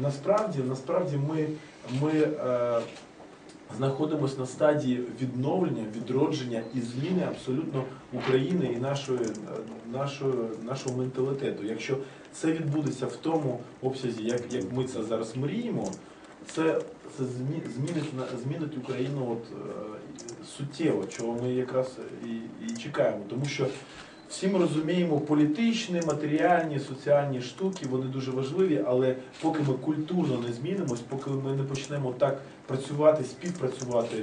Насправді, насправді ми, ми е, знаходимося на стадії відновлення, відродження і зміни абсолютно України і нашої, нашої, нашого менталітету. Якщо це відбудеться в тому обсязі, як, як ми це зараз мріємо, це, це змі- змінить, змінить Україну от, е, суттєво, чого ми якраз і, і чекаємо. Тому що всі ми розуміємо, політичні, матеріальні, соціальні штуки, вони дуже важливі, але поки ми культурно не змінимось, поки ми не почнемо так працювати, співпрацювати,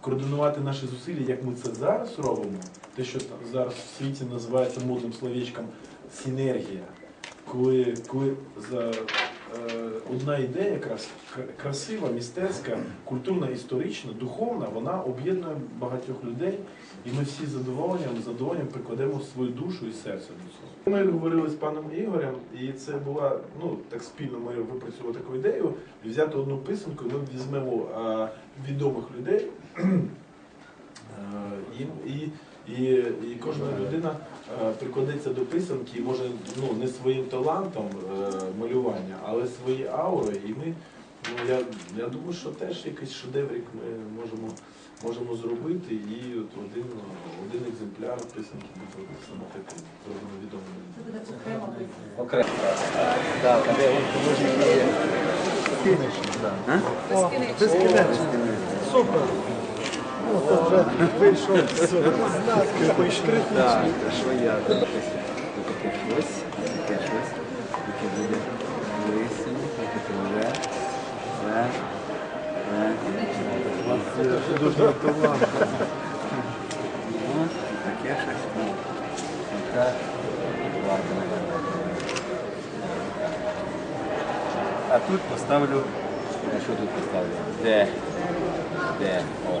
координувати наші зусилля, як ми це зараз робимо, те, що там зараз в світі називається модним словечком синергія, коли, коли за, одна ідея якраз красива, мистецька, культурна, історична, духовна, вона об'єднує багатьох людей, і ми всі з задоволенням, задоволенням прикладемо свою душу і серце до цього. Ми говорили з паном Ігорем, і це була ну так спільно. Ми випрацювали таку ідею взяти одну писанку. Ми візьмемо відомих людей. І, і, кожна людина е, прикладеться до писанки, і може ну, не своїм талантом е, малювання, але своєю аурою. І ми, ну, я, я думаю, що теж якийсь шедеврик ми можемо, можемо зробити. І от один, один екземпляр писанки буде саме таким відомим. Це буде окремо. Окремо. Так? Безкінечно. Супер. А тут поставлю. Що тут поставлю? Де? Де? О.